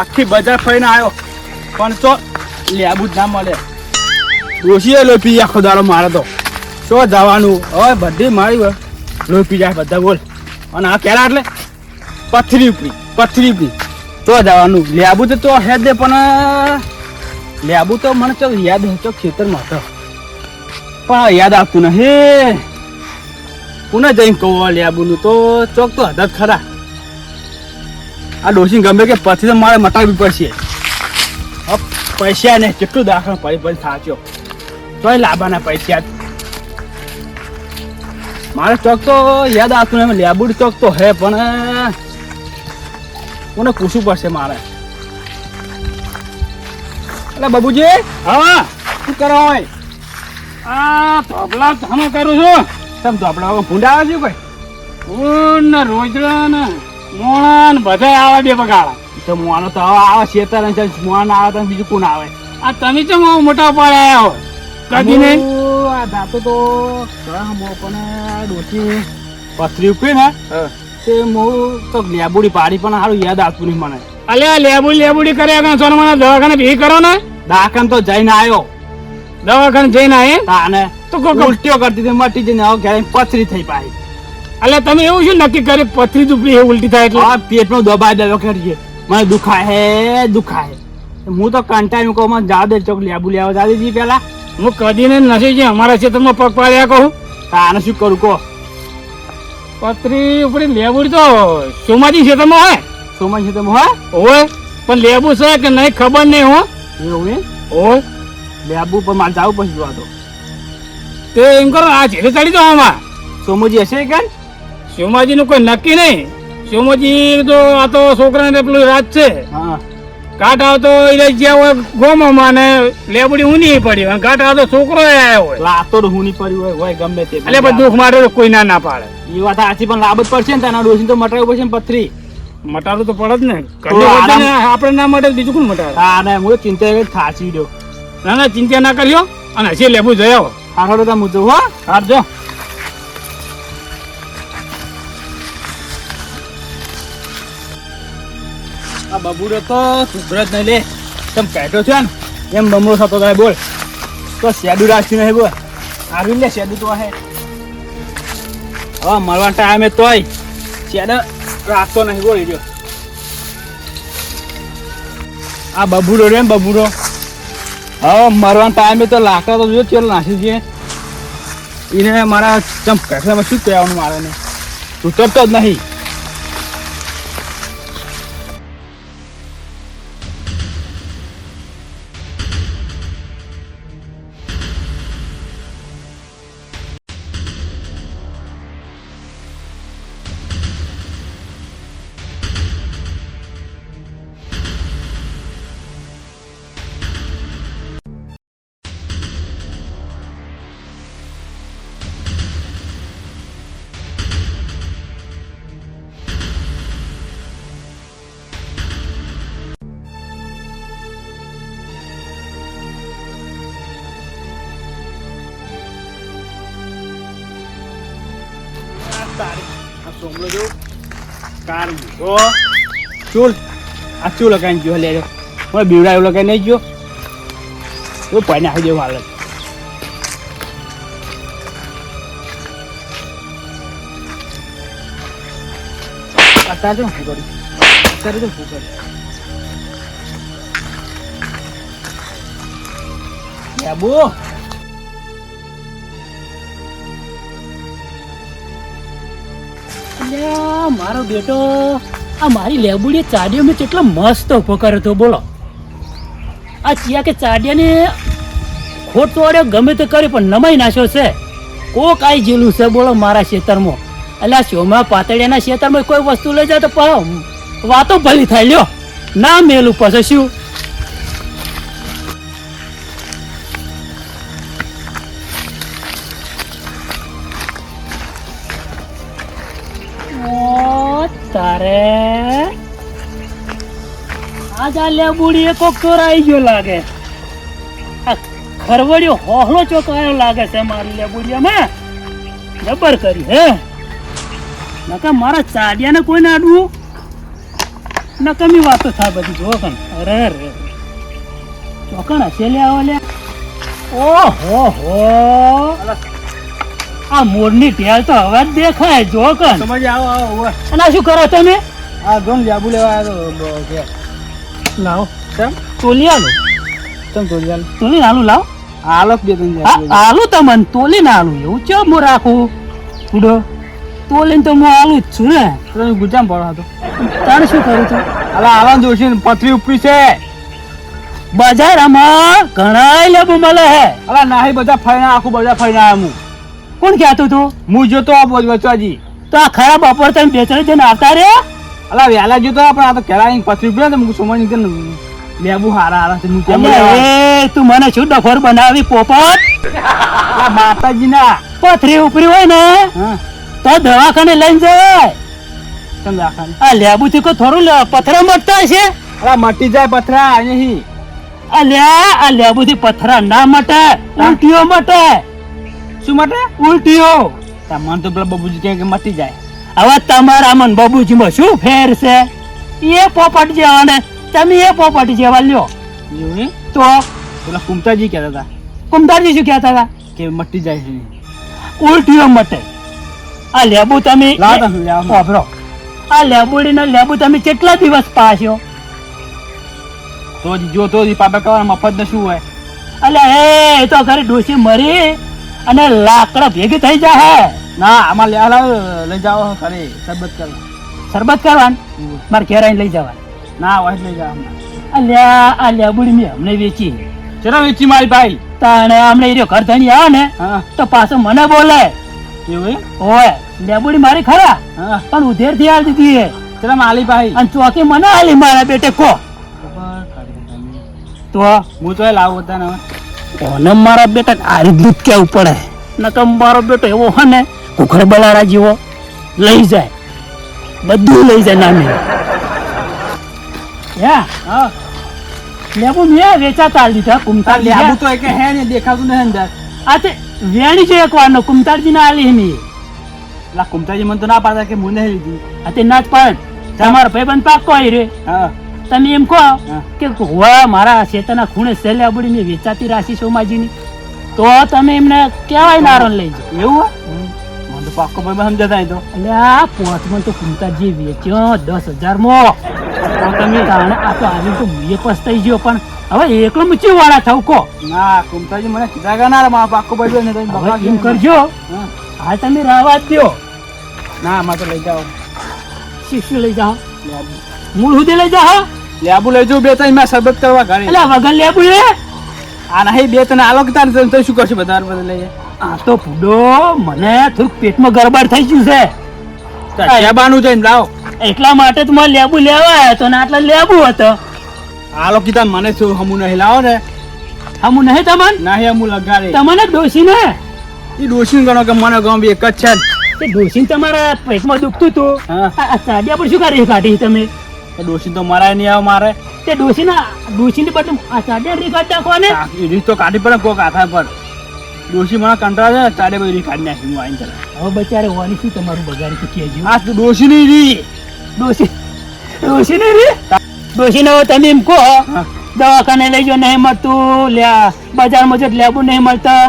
આખી બજાર ફરીને આવ્યો પણ તો લેબુ જ ના મળે. ડોસીએ લોહી પી આખો દાડો મારે તો. શું જવાનું? હવે બધી મારી હોય. લોહી પી જાય બધા બોલ. અને આ કેરા એટલે? પથરી ઉપરી પથરી ઉપરી. તો જવાનું. લેબુ તો તો હે દે પણ લેબુ તો મને તો યાદ હતો ખેતરમાં હતો. પણ યાદ આવતું નહીં. કુને જઈને કહું લેબુનું તો ચોક તો હતા ખરા. આ ડોસી ગમે કે પછી તો મારે મટાવી પડશે. પૈસા ને કેટલું દાખલ પડી પડી સાચો. તોય લાવવાના પૈસા. મારે ચોક તો યાદ આવતું એમ લેબુડ ચોક તો હે, પણ કોને પૂછવું પડશે મારે? એટલે બાબુજી, હા, શું કરો હોય? આ ધોપલા તમે કરું છું. તમે ધોપલા ભૂંડા આવે છે કોઈ રોજડા ને? મોણા ને બધા આવે બે બગાડા. તો મોણો તો હવે આવે શેતર મોણ આવે તો બીજું કોણ આવે? આ તમે તો મોટા આવ્યા હો? કદી નહીં આ દાતો તો મો પણ ડોસી. પથરી ઉપી ને? તે મો તો લેબુડી પાડી પણ સારું યાદ આવતું નહીં મને. અલ્યા લેબુડી લેબુડી કર્યા કાં સોના મને દવાખાને ભી કરો ને. દાખન તો જઈને આવ્યો દવાખાને જઈને આયે? તાને તો કોઈ ઉલટીઓ કરતી હતી મટી જઈને હવે ઘરે પથરી થઈ પાડી અલ્યા તમે એવું શું નક્કી કરી પથરી દુપડી ઉલટી થાય એટલે? આ પેટનો દબાઈ દેવો કરીએ મને દુખાય હે દુખાય હું. તો કંટાળી કહું મને જા દે ચોક લેબુ લેવા જા દેજી પેલા. હું કદી ને નથી જે અમારા ક્ષેત્રમાં પગ પાડ્યા કહું. તાને શું કરું કહો. પથરી ઉપડી લેબુડી તો સોમાજી ક્ષેત્રમાં હોય. સોમાજી છે તમે હોય? હોય પણ લેબુ છે કે નહીં ખબર નહીં હો. એવું હોય. લેબુ પર મારે જવું પછી જોવા દો. તે એમ કરો આ છેલ્લે ચડી જાઓ આમાં. સોમુજી હશે કે સોમાજી નું કોઈ નક્કી નહીં. સોમાજી તો આ તો છોકરાને પેલું રાત છે. હા. કાટ આવતો એ જ્યાં હોય ગોમાં ને લેબડી ઊની પડી હોય. કાટ આવતો છોકરો આવ્યો હોય. લાતો હુની પડી હોય હોય ગમે તે. એટલે પણ દુઃખ માટે કોઈ ના ના પાડે. એ વાત સાચી પણ લાભ જ પડશે ને તાના ડોસી તો મટાડવું પડશે ને પથરી. મટાડું તો પડે જ ને. આપણે ના મટે બીજું કોણ મટાડે? હા ના હું ચિંતા થાચી દો ના ના ચિંતા ના કર્યો. અને હજી લેબુ જયો આવો. હા તો હું જઉં હા. હારજો. આ બબુડો તો સુધર નહીં લે. તમે કહેતો છે ને? એમ બમરો થતો થાય બોલ. તો શેડું રાખ્યું નહીં, બોલ. આવી લે, શેડું તો હે. હવે મળવા ટાઈમે તોય. શેડ રાખતો નહીં, બોલ જો આ બબુડો રે બબુડો. હવે મરવાના ટાઈમે તો લાકડા તો જો ચેલો નાસી છે એને મારા ચમ કહેવામાં શું કહેવાનું મારે ને? ઉતરતો જ નહીં. સોમલો જો. કાર મૂકો ચૂલ. આ ચૂલ લગાવીને ગયો લે હવે બીવડા એવું લગાવી નહીં ગયો. તો પાણી નાખી દેવું હાલ. જ. અત્યારે શું કર્યું અત્યારે શું કર્યું બાબુ મારો બેટો, આ મારી લેબુડી ચાડિયો મેં કેટલો મસ્ત ઊભો કર્યો હતો, બોલો. આ ચિયા કે ચાડિયાને ખોટ તોડ્યો ગમે તે કર્યો, પણ નમાઈ નાખ્યો છે. કોક આઈ જેલું છે, બોલો, મારા ખેતરમાં એટલે આ શોમાં પાતળિયાના ખેતરમાં કોઈ વસ્તુ લઈ જાય તો વાતો ભલી થાય, લ્યો. ના મેલું પછી શું? આ લેબુડી કોક ચોર આવી ગયો લાગે. આ ખરવડિયો હોહલો ચોકાયો લાગે છે મારી લેબુડિયામાં જબર કરી હે? નકા મારા ચાડિયાને કોઈ ના અડવું નકમી વાતો થાય બધી જો કણ. અરે રે ચોકણ હશે લે આવો લે ઓહો હો. આ મોરની ટેલ તો હવે જ દેખાય જો કણ. સમજ આવો આવો અને શું કરો તમે? આ ગમ લેબુ લેવા આવ્યો. લાવો. કેમ? તોલી આલો. તમ તોલી આલો? તોલી આલો લાવ. આલો બે ત્રણ. આલુ તમને તોલી ના આલો. એવું ચો મો રાખો? ઉડો. તોલીને તો હું આલું જ છું ને. તમે ગુજામ પડો હતો તારે શું કરું છું? અલા આલા જોશી પથરી ઉપરી છે. બજારમાં ઘણા લેબુ મળે હે. અલા નાહી બધા ફરીને આખું બધા ફરીને આવ્યા હું. કોણ કહેતું તું હું જોતો આ બોજ વચવાજી તો આ ખરાબ બપોર તને બેચરે જઈને આવતા રે અલા વહેલા જોતો આ પણ આ તો કેળા આવીને પથરી પડ્યો ને હું સમજ કે લેબુ હારા હારા છે? એ તું મને શું ડફોર બનાવી પોપટ? આ માતાજી ના પથરી ઉપરી હોય ને તો દવાખાને લઈને જાય આ લેબુ થી કોઈ થોડું પથરા મટતા છે અલા મટી જાય પથરા અહીં અલ્યા આ લેબુ થી પથરા ના મટે ઉલટીઓ મટે. શું મટે? ઉલટીઓ. મન તો પેલા બબુજી કે મટી જાય. હવે તમારા મન બાબુજીમાં શું ફેર છે? એ પોપટ જેવા ને તમે એ પોપટ જેવા લ્યો? તો? પેલા કુમતાજી કહેતા હતા. કુમતાજી શું કહેતા હતા? કે મટી જાય છે. ઉલટીઓ મટે. આ લેબુ તમે. વાપરો આ લેબુડી ને લેબુ તમે કેટલા દિવસ પાસ્યો તો જ તો પાપા કરવાના મફત ને શું હોય? અલે એ તો ઘરે ડોસી મરી અને લાકડા ભેગી થઈ જાય ના આમાં લે લાવ લઈ જાઓ ખરી શરબત કરવા શરબત કરવાનું? મારે ઘેર આવીને લઈ જવા ના હોય લઈ જવા અલ્યા આ બુડી મેં અમને વેચી. ચલો વેચી મારી ભાઈ? તાણે અમને એરિયો ઘર ધણી આવે ને તો પાછો મને બોલે. એવું હોય. લેબુડી મારી ખરા. પણ ઉધેરથી આલી દીધી. ચલો માલી ભાઈ? અને ચોકી મને આલી મારા બેટે કો. તો? હું તો લાવું હતા ને મારા બેટા આ દૂધ કેવું પડે? નકર મારો બેટો એવો હે ને કુકર બલારા જેવો લઈ જાય. બધું લઈ જાય નામે. લેબુ મેં વેચાતા આલી દીધા કુમતાર લેબુ તો એક હે ને દેખાતું નહીં અંદર. આ તે વેણી છે એક નો કુમતારજી ના આલી મી લા કુમતારજી મને તો ના પાડતા કે મુને લીધી. આ તે નાચ પાડ. તમારો ભાઈબંધ પાકો આવી રે? હા. તમે એમ કહો કે હોવા મારા શેતાના ખૂણે સેલે આબડી મેં વેચાતી રાશી સોમાજીની તો તમે એમને કેવાય નારણ લઈ જાઓ. એવું પાક્કો ભાઈ સમજાતા તો. એટલે આ પોચમાં તો કુંતાજી વેચ્યો દસ હજારમાં. તો તમે તાણે આ તો આજે તો મુએ પસ્તાઈ ગયો પણ હવે એકલો મૂચી વાળા થાવ કો ના કુમતાજી મને કીધા કે ના મારા પાકો ભાઈ ને તમે બગાડ કરજો. હા. તમે રાવા જ દો ના આમાં તો લઈ જાઓ. શિષ્ય લઈ જાઓ. મૂળ હુદે લઈ જાઓ લેબુ લઈ જાઉં બે ત્રણ મેં સરબત કરવા ઘરે. એટલે વગર લેબુ એ આ નહીં બે તને આલોકતા તો- શું કરશું બધા બધા લઈએ. આ તો ફૂડો મને થોડુંક પેટમાં ગરબડ થઈ ગયું છે. લેબાનું જઈને લાવો. એટલા માટે તો મારે લેબુ લેવા હતો ને આટલા લેબુ હતો. હાલો કીધા મને શું હમું નહીં લાવો ને? હમું નહીં તમને? નહીં હમું લગાડે. તમને ડોસી ને? એ ડોશી ગણો કે મને ગમ એક જ છે તે ડોસી તમારા પેટમાં દુખતું હતું. આ પર શું કરી કાઢી તમે? એ ડોશી તો મરાય નહીં આવે મારે. તે દોષી ડોસીને બદલે આ સાડિયા રી કાઢી નાખો ને એ રીત તો કાઢી પડે કોક હાથા પર. ડોશી મને કંટાળે છે તારે બધી કાઢી નાખી હું આવીને તરત. હવે બચારે હોવાની શું તમારું બગાડી ચૂકી કહેજો. આ તો ડોશી નહીં રી. ડોશી ડોશી નહીં રી? ડોશી ને હવે તમે એમ કહો દવાખાને લઈ જાઓ નહીં મળતું લ્યા બજારમાં જો લેબુ નહીં મળતા.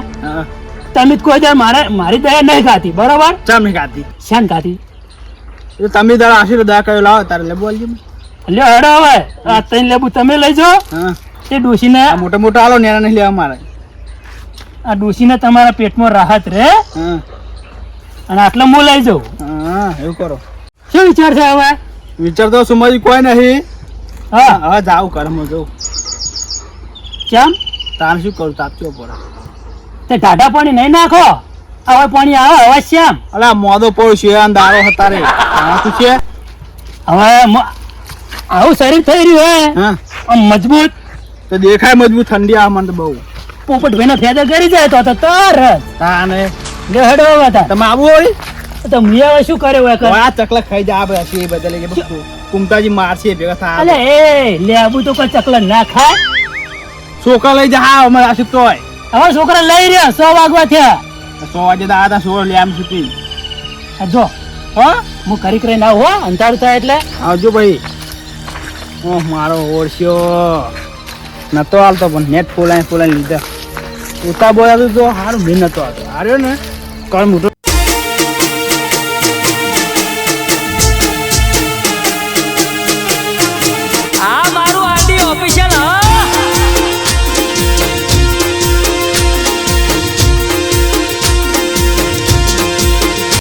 તમે જ કોઈ દર મારે મારી દયા નહીં ખાતી બરોબર? ચમ નહીં ખાતી? શાન ખાતી? એ તમે તારા આશીર્વાદ દયા કર્યો લાવો તારે લેબુ આવી. લ્યો હેડો હવે. આ ત્રણ લેબુ તમે લઈ જાઓ. હા. ડોશીને મોટા મોટા આલો નેરા નહીં લેવા મારે. આ ડોસીને તમારા પેટમાં રાહત રહે અને આટલા મોલાઈ લઈ જાઉં હા એવું કરો. શું વિચાર છે હવે વિચાર તો સુમાજી કોઈ નહીં. હા. હવે જાઉં કર્મ જવું કેમ? તાર શું કરું? તાપચો પડે? તે ટાટા પાણી નહીં નાખો. હવે પાણી આવે હવે શ્યામ. અલા મોદો પડ્યો છે દારો હતા રે આ શું છે? હવે આવું શરીર થઈ રહ્યું હે. મજબૂત. તો દેખાય મજબૂત ઠંડી આવે મને બહુ. પોપટ ભાઈ ફેદર કરી જાય તો તો તરત તાને ને લે હેડો હવે તાર. તમે આવું હોય? તો મિયા શું કરે હોય કર આ ચકલા ખાઈ જાય આ બધા એ બધા લઈ કુમતાજી મારશે ભેગા થા અલે એ લેબુ તો કોઈ ચકલા ના ખાય. છોકરા લઈ જા હા અમાર આશિક તો હોય. હવે છોકરા લઈ રહ્યા સો વાગવા થયા. સો વાગે તો આ સો લે આમ સુતી. જો હો? હું કરી કરીને આવું હો અંધારું થાય એટલે. આવજો ભાઈ. ઓહ મારો ઓળશ્યો નતો હાલતો પણ નેટ ફોલાઈ ફોલાઈ લીધા. ઉતા બોલાતું તો હાર મેં નતો આવતો હાર્યો ને કળ મોટો